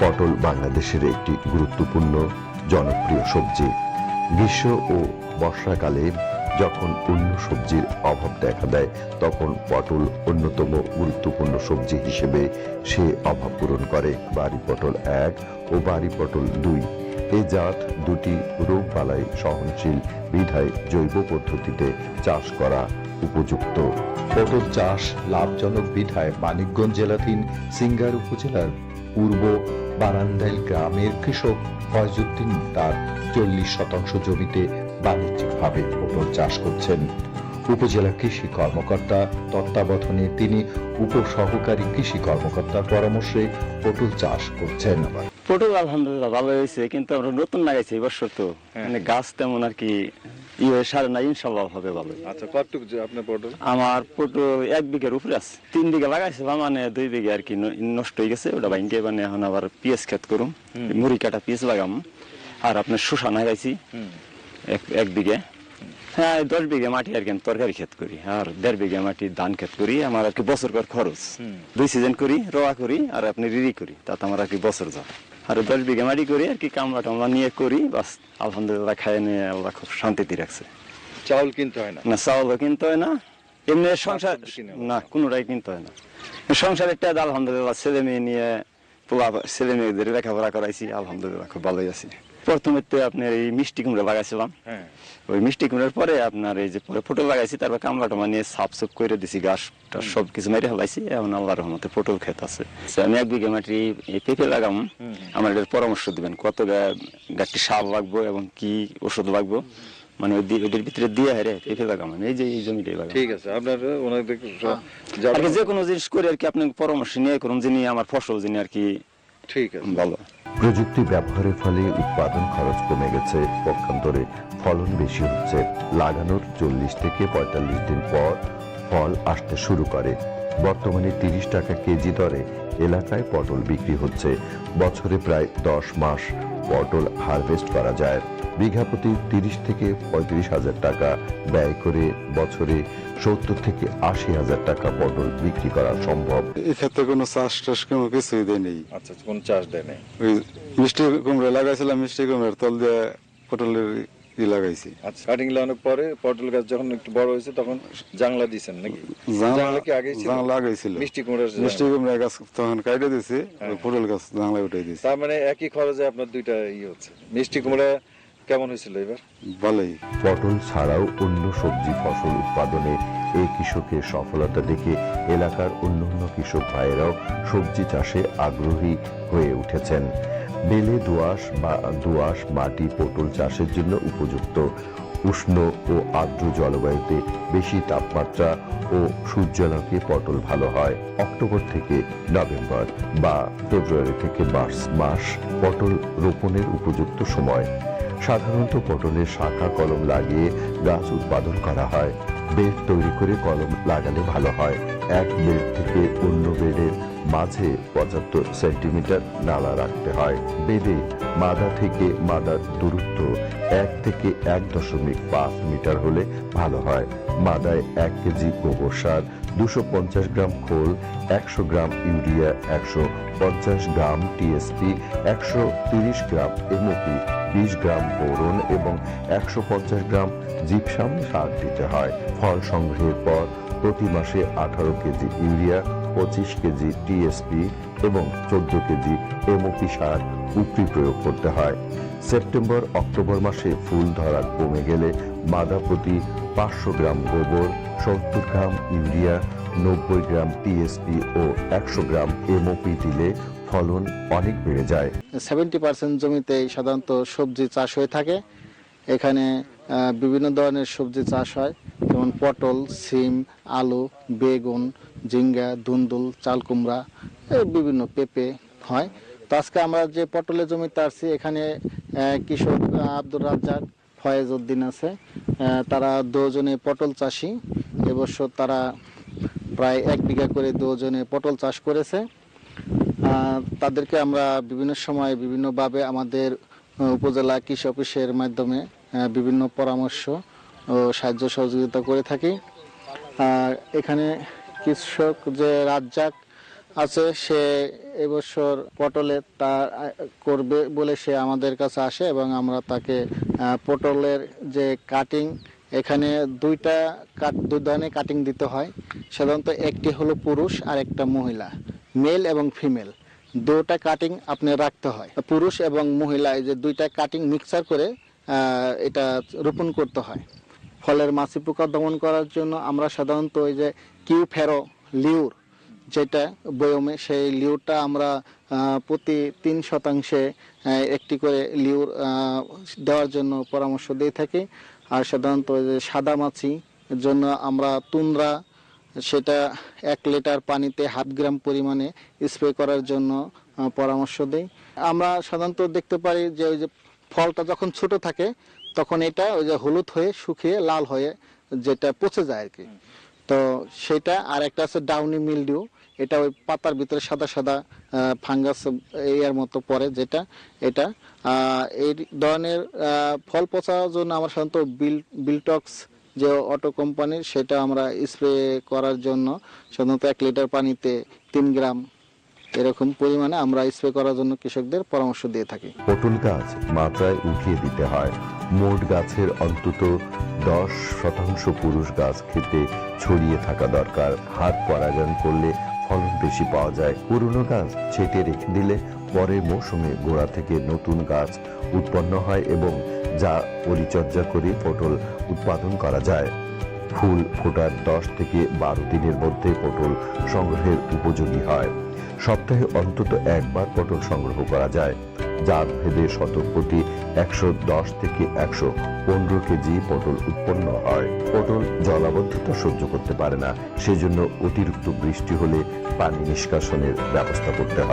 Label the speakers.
Speaker 1: পটল বাংলাদেশের একটি গুরুত্বপূর্ণ, জনপ্রিয় সবজি। গ্রীষ্ম ও বর্ষাকালে যখন অন্য সবজির অভাব দেখা দেয়, তখন পটল অন্যতম গুরুত্বপূর্ণ সবজি হিসেবে সে অভাব পূরণ করে। বাড়ি পটল এক ও বাড়ি পটল দুই। এই জাত দুটি রোগবালাই সহনশীল বিধায় জৈব পদ্ধতিতে চাষ করা উপযুক্ত। পটল চাষ লাভজনক বিধায় মানিকগঞ্জ জেলাধীন সিঙ্গার উপজেলার পূর্ব বারান্দাইল গ্রামের কৃষক ফয়জুদ্দিন তার চল্লিশ শতাংশ জমিতে বাণিজ্যিকভাবে পটল চাষ করছেন। উপজেলা কৃষি কর্মকর্তা তত্ত্বাবধানে তিনি উপসহকারী কৃষি কর্মকর্তার পরামর্শে পটল চাষ করছেন।
Speaker 2: পটল আলহামদুলিল্লাহ ভালো হয়েছে কিন্তু আমরা নতুন লাগাইছি এই বছর তো। মানে গাছ তেমন আর কি ইয়ে সারে না ইনশাল্লাহ হবে ভালো
Speaker 3: আচ্ছা কতটুকু আপনার পটল?
Speaker 2: আমার পটল এক বিঘার উপরে আছে। তিন বিঘা লাগাইছিলাম মানে দুই বিঘা আর কি নষ্ট হয়ে গেছে ওটা ভাঙ্গে মানে এখন আবার পিঁয়াজ ক্ষেত করুম। মুড়ি কাটা পিঁয়াজ লাগাম। আর আপনার শোষা লাগাইছি। এক এক বিঘে। হ্যাঁ দশ বিঘা মাটি আর কি তরকারি ক্ষেত করি আর দেড় বিঘা মাটি ধান ক্ষেত করি। আমার আর কি বছর কর খরচ দুই সিজন করি রোয়া করি আর আপনি রিরি করি তাতে আমার আর কি বছর যায়। আর দশ বিঘা মাটি করি আর কি কামলা টামলা নিয়ে করি বাস আলহামদুলিল্লাহ খাই নিয়ে আল্লাহ খুব শান্তিতে রাখছে।
Speaker 3: চাউল কিনতে হয় না?
Speaker 2: না চাউলও কিনতে হয় না। এমনি সংসার না কোনোটাই কিনতে হয় না। সংসার একটা আলহামদুলিল্লাহ ছেলে মেয়ে নিয়ে পোলা ছেলে মেয়েদের লেখাপড়া করাইছি আলহামদুলিল্লাহ খুব ভালোই আছি। প্রথমে তো আপনার এই মিষ্টি কুমড়া লাগাইছিলাম।
Speaker 3: হ্যাঁ।
Speaker 2: ওই মিষ্টি কুমড়ার পরে আপনার এই যে পরে লাগাইছি তারপর কামলা নিয়ে সাফ করে দিছি গাছটা সব কিছু মেরে ফেলাইছি এখন আল্লাহ রহমতে পটল ক্ষেত আছে। আমি এক বিঘা মাটি পেঁপে লাগাম আমার পরামর্শ দিবেন কত গা- গাছটি সার লাগবো এবং কি ওষুধ লাগবো? মানে ওইটার ভিতরে দিয়ে হারে লাগাম আমি এই যে এই জমিটাই লাগাম
Speaker 3: ঠিক আছে আপনার ওনাদের
Speaker 2: আর যে কোনো জিনিস করে আর কি আপনি পরামর্শ নিয়ে করুন যিনি আমার ফসল যিনি আর কি
Speaker 3: ঠিক আছে।
Speaker 2: ভালো।
Speaker 1: প্রযুক্তি ব্যবহারের ফলে উৎপাদন খরচ কমে গেছে পক্ষান্তরে ফলন বেশি হচ্ছে। লাগানোর চল্লিশ থেকে পঁয়তাল্লিশ দিন পর ফল আসতে শুরু করে। বর্তমানে তিরিশ টাকা কেজি দরে এলাকায় পটল বিক্রি হচ্ছে। বছরে প্রায় দশ মাস পটল হারভেস্ট করা যায়। বিঘা প্রতি তিরিশ থেকে পঁয়ত্রিশ হাজার টাকা ব্যয় করে বছরে সত্তর থেকে আশি হাজার টাকা পটল বিক্রি করা সম্ভব।
Speaker 4: এক্ষেত্রে কোনো চাষ টাস কোনো কিছুই দেয় নেই।
Speaker 3: আচ্ছা কোন চাষ দেয় নাই?
Speaker 4: ওই মিষ্টি কুমড়া লাগাইছিলাম মিষ্টি কুমড়ার তল দিয়ে পটলের ই লাগাইছি।
Speaker 3: আচ্ছা কাটিং লাগানোর পরে পটল গাছ যখন একটু বড় হয়েছে তখন জাংলা দিয়েছেন নাকি? জাংলা কি ছিল?
Speaker 4: জাংলা লাগাইছিল।
Speaker 3: মিষ্টি কুমড়ার যে
Speaker 4: মিষ্টি কুমড়া গাছ তখন কাটে দিছে ওই পটল গাছ জাংলা উঠে দিছে
Speaker 3: তার মানে একই খরচে আপনার দুইটা ইয়ে হচ্ছে। মিষ্টি কুমড়া কেমন হয়েছিল এবার?
Speaker 4: ভালোই।
Speaker 1: পটল ছাড়াও অন্য সবজি ফসল উৎপাদনে এই কৃষকের সফলতা দেখে এলাকার অন্য অন্য কৃষক ভাইয়েরাও সবজি চাষে আগ্রহী হয়ে উঠেছেন। বেলে দোআঁশ বা দোআঁশ মাটি পটল চাষের জন্য উপযুক্ত। উষ্ণ ও আর্দ্র জলবায়ুতে বেশি তাপমাত্রা ও সূর্যালোকে পটল ভালো হয়। অক্টোবর থেকে নভেম্বর বা ফেব্রুয়ারি থেকে মার্চ মাস পটল রোপণের উপযুক্ত সময়। সাধারণত পটলের শাখা কলম লাগিয়ে গাছ উৎপাদন করা হয়। বেড তৈরি করে কলম লাগালে ভালো হয়। এক বেড থেকে অন্য বেডের মাঝে পঁচাত্তর সেন্টিমিটার নালা রাখতে হয়। বেডে মাদা থেকে মাদার দূরত্ব এক থেকে এক দশমিক পাঁচ মিটার হলে ভালো হয়। মাদায় এক কেজি গোবর সার, দুশো পঞ্চাশ গ্রাম খোল, একশো গ্রাম ইউরিয়া, একশো পঞ্চাশ গ্রাম টিএসপি, একশো তিরিশ গ্রাম এমওপি, বিশ গ্রাম বোরন এবং একশো পঞ্চাশ গ্রাম জিপসাম সার দিতে হয়। ফল সংগ্রহের পর প্রতি মাসে আঠারো কেজি ইউরিয়া পঁচিশ কেজি টিএসপি এবং চোদ্দ কেজি এমওপি সার উপরি প্রয়োগ করতে হয়। সেপ্টেম্বর, অক্টোবর মাসে ফুল ধরা কমে গেলে মাদা প্রতি পাঁচশো গ্রাম গোবর, সত্তর গ্রাম ইউরিয়া, নব্বই গ্রাম টিএসপি ও একশো গ্রাম এমওপি দিলে ফলন অনেক বেড়ে যায়।
Speaker 5: সেভেন্টি পার্সেন্ট জমিতে সাধারণত সবজি চাষ হয়ে থাকে। এখানে বিভিন্ন ধরনের সবজি চাষ হয়। যেমন পটল, সিম, আলু, বেগুন, ঝিঙ্গা, ধুন্দুল চাল কুমড়া এই বিভিন্ন পেঁপে হয়। তো আজকে আমরা যে পটলের জমিতে আসছি এখানে কৃষক আব্দুর রাজ্জাক ফয়েজ উদ্দিন আছে তারা দুজনে পটল চাষি। এবছর তারা প্রায় এক বিঘা করে দুজনে পটল চাষ করেছে। তাদেরকে আমরা বিভিন্ন সময় বিভিন্নভাবে আমাদের উপজেলা কৃষি অফিসের মাধ্যমে বিভিন্ন পরামর্শ ও সাহায্য সহযোগিতা করে থাকি। আর এখানে কৃষক যে রাজ্জাক আছে, সে এবছর পটলে তা করবে বলে সে আমাদের কাছে আসে এবং আমরা তাকে পটলের যে কাটিং এখানে দুইটা কাট দুই ধরনের কাটিং দিতে হয়। সাধারণত একটি হলো পুরুষ আর একটা মহিলা মেল এবং ফিমেল দুটা কাটিং আপনি রাখতে হয়। পুরুষ এবং মহিলা এই যে দুইটা কাটিং মিক্সার করে এটা রোপণ করতে হয়। ফলের মাছি পোকা দমন করার জন্য আমরা সাধারণত ওই যে কিউ ফেরো লিউর যেটা বয়মে, সেই লিউরটা আমরা প্রতি তিন শতাংশে একটি করে লিউর দেওয়ার জন্য পরামর্শ দিয়ে থাকি। আর সাধারণত ওই যে সাদা মাছি জন্য আমরা তুন্দ্রা সেটা এক লিটার পানিতে হাফ গ্রাম পরিমাণে স্প্রে করার জন্য পরামর্শ দিই। আমরা সাধারণত দেখতে পারি যে ওই যে ফলটা যখন ছোট থাকে তখন এটা ওই যে হলুদ হয়ে শুকিয়ে লাল হয়ে যেটা পচে যায় আর কি তো সেটা আর একটা আছে ডাউনি মিলডিউ এটা ওই পাতার ভিতরে সাদা সাদা ফাঙ্গাস এর মতো পড়ে যেটা এটা এই ধরনের ফল পচার জন্য আমরা সাধারণত বিল বিলটক্স যে অটো কোম্পানির সেটা আমরা স্প্রে করার জন্য সাধারণত এক লিটার পানিতে তিন গ্রাম এরকম পরিমাণে আমরা স্প্রে করার জন্য কৃষকদের পরামর্শ দিয়ে থাকি।
Speaker 1: পটল গাছ মাত্রায় উঠিয়ে দিতে হয়। মোট গাছের অন্তত দশ শতাংশ পুরুষ গাছ খেতে ছড়িয়ে থাকা দরকার। হাত পরাগায়ন করলে ফলন বেশি পাওয়া যায়। পুরনো গাছ ছেটে রেখে দিলে পরের মৌসুমে গোড়া থেকে নতুন গাছ উৎপন্ন হয় এবং যা পরিচর্যা করে পটল উৎপাদন করা যায়। ফুল ফোটার দশ থেকে বারো দিনের মধ্যে পটল সংগ্রহের উপযোগী হয়। সপ্তাহে অন্তত একবার পটল সংগ্রহ করা যায়। জাত ভেদে শতপ্রতি একশো দশ থেকে একশো পনেরো কেজি পটল উৎপন্ন হয়। পটল জলাবদ্ধতা সহ্য করতে পারে না। সেজন্য অতিরিক্ত বৃষ্টি হলে পানি নিষ্কাশনের ব্যবস্থা করতে হয়।